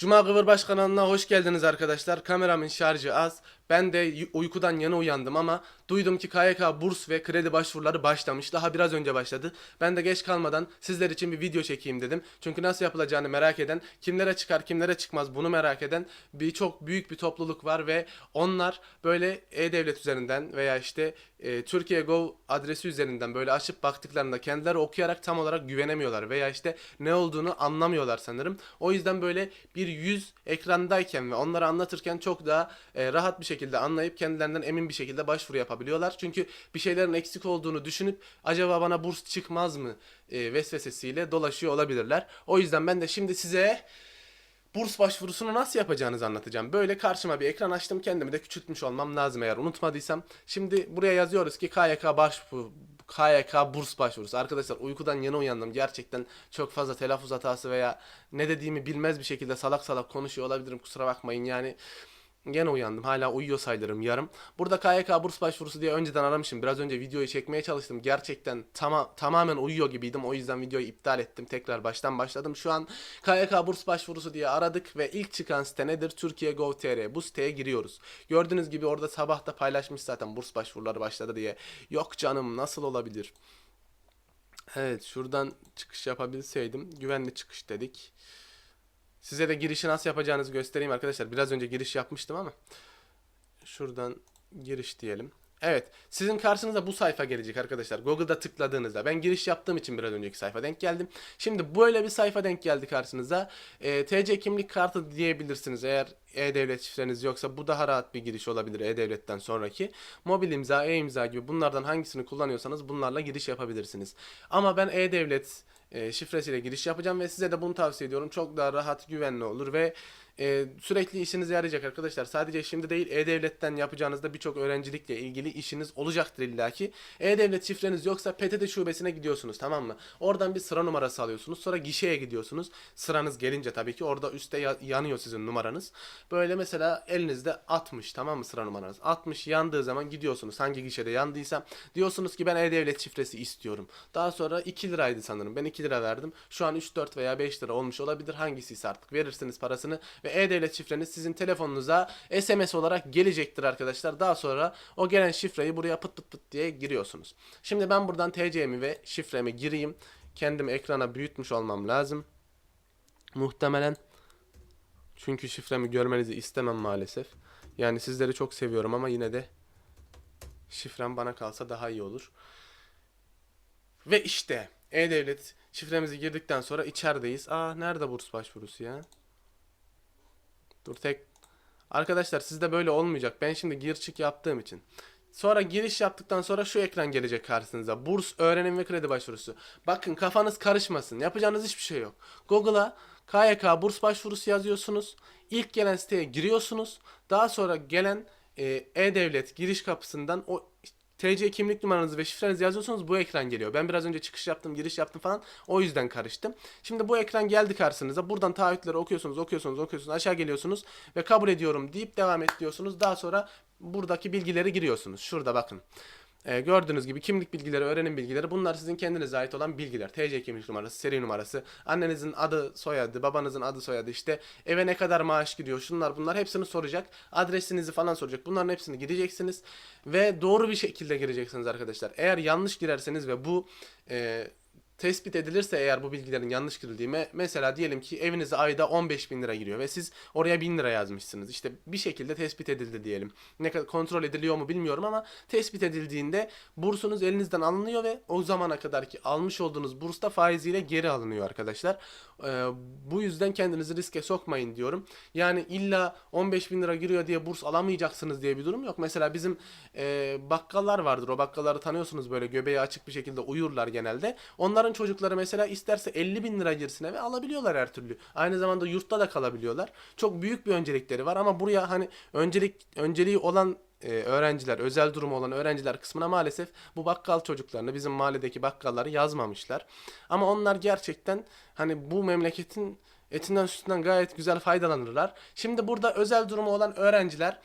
Cuma Kıvırbaş kanalına hoş geldiniz arkadaşlar. Kameramın şarjı az. Ben de uykudan yeni uyandım ama duydum ki KYK burs ve kredi başvuruları başlamış. Daha biraz önce başladı. Ben de geç kalmadan sizler için bir video çekeyim dedim. Çünkü nasıl yapılacağını merak eden, kimlere çıkar kimlere çıkmaz bunu merak eden bir çok büyük bir topluluk var ve onlar böyle e-devlet üzerinden veya işte e, Türkiye Gov adresi üzerinden böyle açıp baktıklarında kendileri okuyarak tam olarak güvenemiyorlar veya işte ne olduğunu anlamıyorlar sanırım. O yüzden böyle bir yüz ekrandayken ve onları anlatırken çok daha e, rahat bir şekilde anlayıp kendilerinden emin bir şekilde başvuru yapabiliyorlar. Çünkü bir şeylerin eksik olduğunu düşünüp acaba bana burs çıkmaz mı e, vesvesesiyle dolaşıyor olabilirler. O yüzden ben de şimdi size burs başvurusunu nasıl yapacağınızı anlatacağım. Böyle karşıma bir ekran açtım. Kendimi de küçültmüş olmam lazım eğer unutmadıysam. Şimdi buraya yazıyoruz ki KYK başvuru KYK burs başvurusu. Arkadaşlar uykudan yeni uyandım. Gerçekten çok fazla telaffuz hatası veya ne dediğimi bilmez bir şekilde salak salak konuşuyor olabilirim. Kusura bakmayın yani. Gene uyandım. Hala uyuyor sayılırım yarım. Burada KYK burs başvurusu diye önceden aramışım. Biraz önce videoyu çekmeye çalıştım. Gerçekten tama tamamen uyuyor gibiydim. O yüzden videoyu iptal ettim. Tekrar baştan başladım. Şu an KYK burs başvurusu diye aradık ve ilk çıkan site nedir? Türkiye Gov.tr. Bu siteye giriyoruz. Gördüğünüz gibi orada sabah da paylaşmış zaten burs başvuruları başladı diye. Yok canım nasıl olabilir? Evet şuradan çıkış yapabilseydim. Güvenli çıkış dedik. Size de girişi nasıl yapacağınızı göstereyim arkadaşlar. Biraz önce giriş yapmıştım ama. Şuradan giriş diyelim. Evet. Sizin karşınıza bu sayfa gelecek arkadaşlar. Google'da tıkladığınızda. Ben giriş yaptığım için biraz önceki sayfa denk geldim. Şimdi böyle bir sayfa denk geldi karşınıza. Ee, TC kimlik kartı diyebilirsiniz. Eğer e-devlet şifreniz yoksa bu daha rahat bir giriş olabilir e-devletten sonraki. Mobil imza, e-imza gibi bunlardan hangisini kullanıyorsanız bunlarla giriş yapabilirsiniz. Ama ben e-devlet e, şifresiyle giriş yapacağım ve size de bunu tavsiye ediyorum. Çok daha rahat, güvenli olur ve e, sürekli işinize yarayacak arkadaşlar. Sadece şimdi değil e-devletten yapacağınızda birçok öğrencilikle ilgili işiniz olacaktır illaki. E-devlet şifreniz yoksa PTT şubesine gidiyorsunuz tamam mı? Oradan bir sıra numarası alıyorsunuz. Sonra gişeye gidiyorsunuz. Sıranız gelince tabii ki orada üstte ya- yanıyor sizin numaranız. Böyle mesela elinizde 60 tamam mı sıra numaranız? 60 yandığı zaman gidiyorsunuz. Hangi gişede yandıysa diyorsunuz ki ben e-devlet şifresi istiyorum. Daha sonra 2 liraydı sanırım. Ben 2 lira verdim. Şu an 3 4 veya 5 lira olmuş olabilir. Hangisi ise artık verirsiniz parasını ve e-devlet şifreniz sizin telefonunuza SMS olarak gelecektir arkadaşlar. Daha sonra o gelen şifreyi buraya pıt pıt pıt diye giriyorsunuz. Şimdi ben buradan TC'mi ve şifremi gireyim. Kendimi ekrana büyütmüş olmam lazım. Muhtemelen çünkü şifremi görmenizi istemem maalesef. Yani sizleri çok seviyorum ama yine de şifrem bana kalsa daha iyi olur. Ve işte e-devlet şifremizi girdikten sonra içerideyiz. Aa nerede burs başvurusu ya? Dur tek. Arkadaşlar sizde böyle olmayacak. Ben şimdi gir çık yaptığım için. Sonra giriş yaptıktan sonra şu ekran gelecek karşınıza. Burs, öğrenim ve kredi başvurusu. Bakın kafanız karışmasın. Yapacağınız hiçbir şey yok. Google'a KYK burs başvurusu yazıyorsunuz. İlk gelen siteye giriyorsunuz. Daha sonra gelen e, e-devlet giriş kapısından o TC kimlik numaranızı ve şifrenizi yazıyorsunuz bu ekran geliyor. Ben biraz önce çıkış yaptım, giriş yaptım falan. O yüzden karıştım. Şimdi bu ekran geldi karşınıza. Buradan taahhütleri okuyorsunuz, okuyorsunuz, okuyorsunuz. Aşağı geliyorsunuz ve kabul ediyorum deyip devam et diyorsunuz. Daha sonra buradaki bilgileri giriyorsunuz. Şurada bakın. Ee, gördüğünüz gibi kimlik bilgileri, öğrenim bilgileri bunlar sizin kendinize ait olan bilgiler. TC kimlik numarası, seri numarası, annenizin adı, soyadı, babanızın adı, soyadı işte eve ne kadar maaş gidiyor şunlar bunlar hepsini soracak. Adresinizi falan soracak. Bunların hepsini gideceksiniz ve doğru bir şekilde gireceksiniz arkadaşlar. Eğer yanlış girerseniz ve bu e, tespit edilirse eğer bu bilgilerin yanlış girildiği me- mesela diyelim ki evinize ayda 15 bin lira giriyor ve siz oraya 1000 lira yazmışsınız. İşte bir şekilde tespit edildi diyelim. Ne kadar kontrol ediliyor mu bilmiyorum ama tespit edildiğinde bursunuz elinizden alınıyor ve o zamana kadar ki almış olduğunuz burs da faiziyle geri alınıyor arkadaşlar. Ee, bu yüzden kendinizi riske sokmayın diyorum. Yani illa 15 bin lira giriyor diye burs alamayacaksınız diye bir durum yok. Mesela bizim e, bakkallar vardır. O bakkalları tanıyorsunuz böyle göbeği açık bir şekilde uyurlar genelde. Onların çocukları mesela isterse 50 bin lira girsin eve alabiliyorlar her türlü. Aynı zamanda yurtta da kalabiliyorlar. Çok büyük bir öncelikleri var ama buraya hani öncelik önceliği olan e, öğrenciler, özel durumu olan öğrenciler kısmına maalesef bu bakkal çocuklarını, bizim mahalledeki bakkalları yazmamışlar. Ama onlar gerçekten hani bu memleketin etinden sütünden gayet güzel faydalanırlar. Şimdi burada özel durumu olan öğrenciler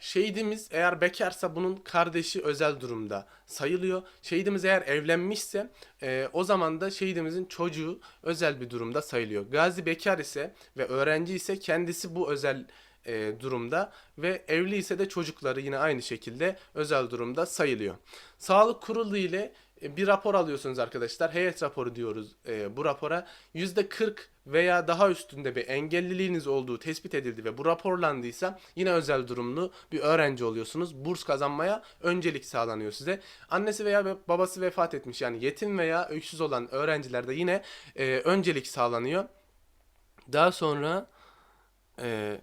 Şehidimiz eğer bekarsa bunun kardeşi özel durumda sayılıyor. Şehidimiz eğer evlenmişse e, o zaman da şehidimizin çocuğu özel bir durumda sayılıyor. Gazi bekar ise ve öğrenci ise kendisi bu özel e, durumda ve evli ise de çocukları yine aynı şekilde özel durumda sayılıyor. Sağlık Kurulu ile bir rapor alıyorsunuz arkadaşlar. Heyet raporu diyoruz e, bu rapora. %40 veya daha üstünde bir engelliliğiniz olduğu tespit edildi ve bu raporlandıysa yine özel durumlu bir öğrenci oluyorsunuz. Burs kazanmaya öncelik sağlanıyor size. Annesi veya babası vefat etmiş yani yetim veya öksüz olan öğrencilerde yine e, öncelik sağlanıyor. Daha sonra e,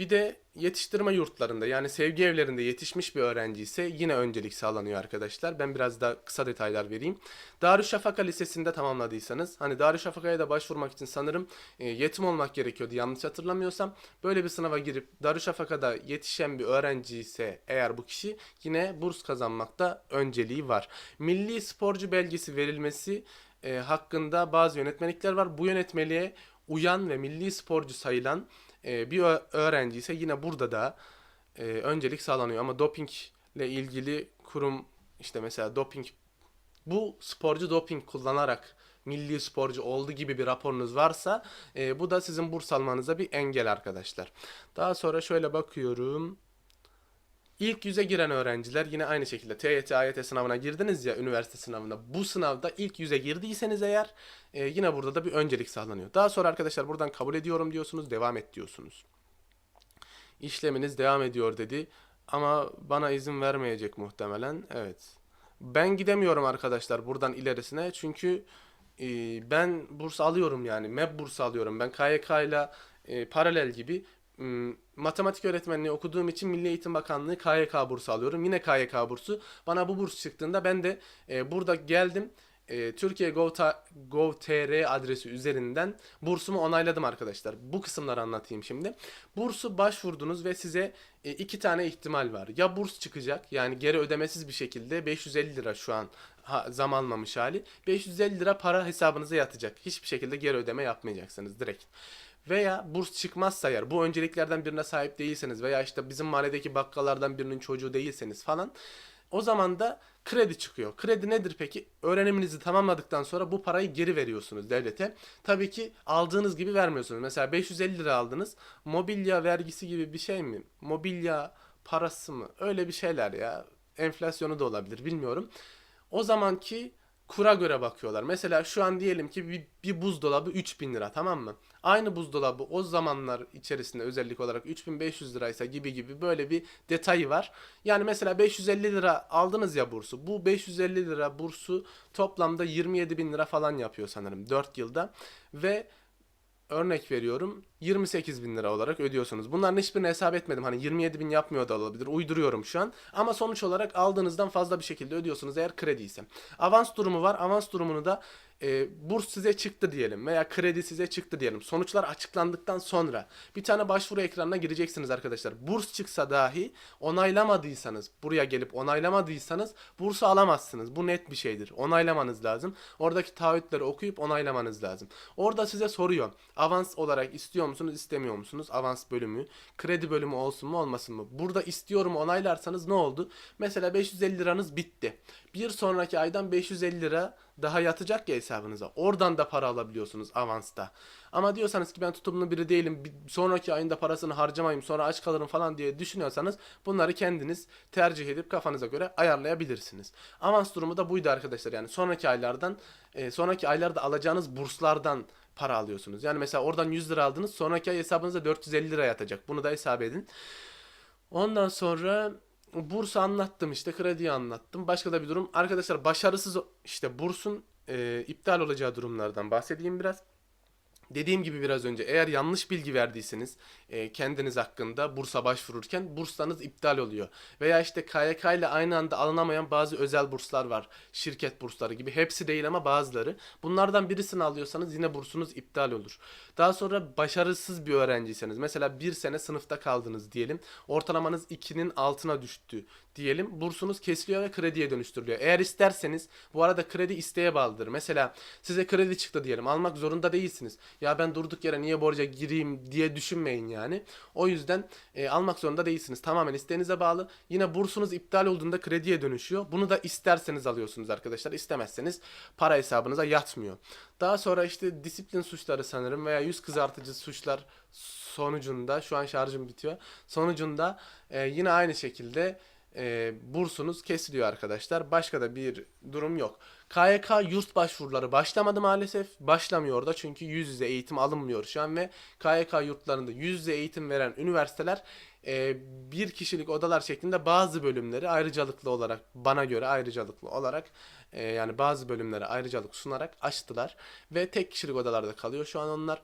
bir de yetiştirme yurtlarında yani sevgi evlerinde yetişmiş bir öğrenci ise yine öncelik sağlanıyor arkadaşlar. Ben biraz daha kısa detaylar vereyim. Darüşşafaka Lisesi'nde tamamladıysanız hani Darüşşafaka'ya da başvurmak için sanırım e, yetim olmak gerekiyordu yanlış hatırlamıyorsam. Böyle bir sınava girip Darüşşafaka'da yetişen bir öğrenci ise eğer bu kişi yine burs kazanmakta önceliği var. Milli sporcu belgesi verilmesi e, hakkında bazı yönetmelikler var. Bu yönetmeliğe uyan ve milli sporcu sayılan e, bir öğrenci ise yine burada da e, öncelik sağlanıyor. Ama dopingle ilgili kurum işte mesela doping bu sporcu doping kullanarak milli sporcu oldu gibi bir raporunuz varsa e, bu da sizin burs almanıza bir engel arkadaşlar. Daha sonra şöyle bakıyorum. İlk yüze giren öğrenciler yine aynı şekilde TYT, AYT sınavına girdiniz ya üniversite sınavına. Bu sınavda ilk yüze girdiyseniz eğer e, yine burada da bir öncelik sağlanıyor. Daha sonra arkadaşlar buradan kabul ediyorum diyorsunuz, devam et diyorsunuz. İşleminiz devam ediyor dedi ama bana izin vermeyecek muhtemelen. Evet. Ben gidemiyorum arkadaşlar buradan ilerisine çünkü e, ben burs alıyorum yani MEB bursu alıyorum. Ben KYK ile e, paralel gibi matematik öğretmenliği okuduğum için Milli Eğitim Bakanlığı KYK bursu alıyorum. Yine KYK bursu. Bana bu burs çıktığında ben de e, burada geldim. E, Türkiye Gov.tr adresi üzerinden bursumu onayladım arkadaşlar. Bu kısımları anlatayım şimdi. Bursu başvurdunuz ve size e, iki tane ihtimal var. Ya burs çıkacak yani geri ödemesiz bir şekilde 550 lira şu an ha, zam almamış hali. 550 lira para hesabınıza yatacak. Hiçbir şekilde geri ödeme yapmayacaksınız direkt. Veya burs çıkmazsa eğer bu önceliklerden birine sahip değilseniz veya işte bizim mahalledeki bakkallardan birinin çocuğu değilseniz falan o zaman da kredi çıkıyor. Kredi nedir peki? Öğreniminizi tamamladıktan sonra bu parayı geri veriyorsunuz devlete. Tabii ki aldığınız gibi vermiyorsunuz. Mesela 550 lira aldınız. Mobilya vergisi gibi bir şey mi? Mobilya parası mı? Öyle bir şeyler ya. Enflasyonu da olabilir bilmiyorum. O zamanki kura göre bakıyorlar. Mesela şu an diyelim ki bir, bir buzdolabı 3000 lira tamam mı? Aynı buzdolabı o zamanlar içerisinde özellik olarak 3500 liraysa gibi gibi böyle bir detayı var. Yani mesela 550 lira aldınız ya bursu. Bu 550 lira bursu toplamda 27 bin lira falan yapıyor sanırım 4 yılda. Ve örnek veriyorum 28 bin lira olarak ödüyorsunuz. Bunların hiçbirini hesap etmedim. Hani 27 bin yapmıyor da olabilir. Uyduruyorum şu an. Ama sonuç olarak aldığınızdan fazla bir şekilde ödüyorsunuz eğer kredi ise. Avans durumu var. Avans durumunu da e, burs size çıktı diyelim veya kredi size çıktı diyelim. Sonuçlar açıklandıktan sonra bir tane başvuru ekranına gireceksiniz arkadaşlar. Burs çıksa dahi onaylamadıysanız, buraya gelip onaylamadıysanız bursu alamazsınız. Bu net bir şeydir. Onaylamanız lazım. Oradaki taahhütleri okuyup onaylamanız lazım. Orada size soruyor. Avans olarak istiyor musunuz, istemiyor musunuz? Avans bölümü, kredi bölümü olsun mu, olmasın mı? Burada istiyorum onaylarsanız ne oldu? Mesela 550 liranız bitti. Bir sonraki aydan 550 lira daha yatacak ya hesabınıza. Oradan da para alabiliyorsunuz avansta. Ama diyorsanız ki ben tutumlu biri değilim. Bir sonraki ayında parasını harcamayayım sonra aç kalırım falan diye düşünüyorsanız bunları kendiniz tercih edip kafanıza göre ayarlayabilirsiniz. Avans durumu da buydu arkadaşlar. Yani sonraki aylardan e, sonraki aylarda alacağınız burslardan para alıyorsunuz. Yani mesela oradan 100 lira aldınız sonraki ay hesabınıza 450 lira yatacak. Bunu da hesap edin. Ondan sonra bursu anlattım işte krediyi anlattım. Başka da bir durum. Arkadaşlar başarısız işte bursun e, iptal olacağı durumlardan bahsedeyim biraz. Dediğim gibi biraz önce eğer yanlış bilgi verdiyseniz e, kendiniz hakkında bursa başvururken burslarınız iptal oluyor. Veya işte KYK ile aynı anda alınamayan bazı özel burslar var. Şirket bursları gibi. Hepsi değil ama bazıları. Bunlardan birisini alıyorsanız yine bursunuz iptal olur. Daha sonra başarısız bir öğrenciyseniz mesela bir sene sınıfta kaldınız diyelim. Ortalamanız 2'nin altına düştü diyelim bursunuz kesiliyor ve krediye dönüştürülüyor. Eğer isterseniz bu arada kredi isteğe bağlıdır. Mesela size kredi çıktı diyelim almak zorunda değilsiniz. Ya ben durduk yere niye borca gireyim diye düşünmeyin yani. O yüzden e, almak zorunda değilsiniz. Tamamen isteğinize bağlı. Yine bursunuz iptal olduğunda krediye dönüşüyor. Bunu da isterseniz alıyorsunuz arkadaşlar. İstemezseniz para hesabınıza yatmıyor. Daha sonra işte disiplin suçları sanırım veya yüz kızartıcı suçlar sonucunda şu an şarjım bitiyor. Sonucunda e, yine aynı şekilde e, bursunuz kesiliyor arkadaşlar. Başka da bir durum yok. KYK yurt başvuruları başlamadı maalesef. Başlamıyor da çünkü yüz yüze eğitim alınmıyor şu an ve KYK yurtlarında yüz yüze eğitim veren üniversiteler e, bir kişilik odalar şeklinde bazı bölümleri ayrıcalıklı olarak bana göre ayrıcalıklı olarak e, yani bazı bölümlere ayrıcalık sunarak açtılar ve tek kişilik odalarda kalıyor şu an onlar.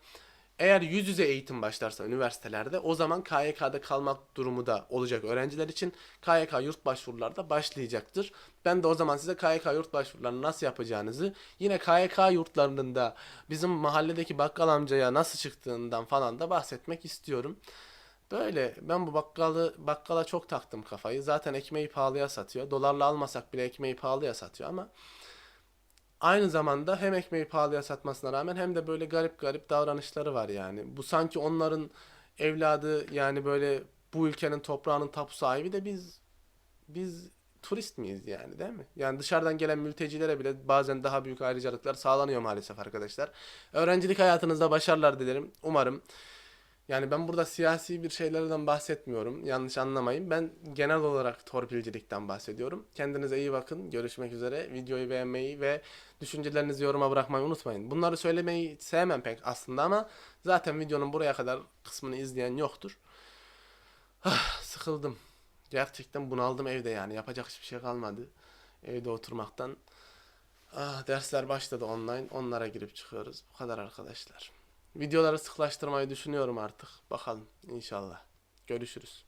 Eğer yüz yüze eğitim başlarsa üniversitelerde o zaman KYK'da kalmak durumu da olacak öğrenciler için. KYK yurt başvuruları da başlayacaktır. Ben de o zaman size KYK yurt başvurularını nasıl yapacağınızı yine KYK yurtlarının da bizim mahalledeki bakkal amcaya nasıl çıktığından falan da bahsetmek istiyorum. Böyle ben bu bakkalı bakkala çok taktım kafayı. Zaten ekmeği pahalıya satıyor. Dolarla almasak bile ekmeği pahalıya satıyor ama aynı zamanda hem ekmeği pahalıya satmasına rağmen hem de böyle garip garip davranışları var yani. Bu sanki onların evladı yani böyle bu ülkenin toprağının tapu sahibi de biz biz turist miyiz yani değil mi? Yani dışarıdan gelen mültecilere bile bazen daha büyük ayrıcalıklar sağlanıyor maalesef arkadaşlar. Öğrencilik hayatınızda başarılar dilerim. Umarım yani ben burada siyasi bir şeylerden bahsetmiyorum. Yanlış anlamayın. Ben genel olarak torpilcilikten bahsediyorum. Kendinize iyi bakın. Görüşmek üzere. Videoyu beğenmeyi ve düşüncelerinizi yoruma bırakmayı unutmayın. Bunları söylemeyi sevmem pek aslında ama zaten videonun buraya kadar kısmını izleyen yoktur. Ah, sıkıldım. Gerçekten bunaldım evde yani. Yapacak hiçbir şey kalmadı. Evde oturmaktan. Ah, dersler başladı online. Onlara girip çıkıyoruz. Bu kadar arkadaşlar. Videoları sıklaştırmayı düşünüyorum artık. Bakalım inşallah. Görüşürüz.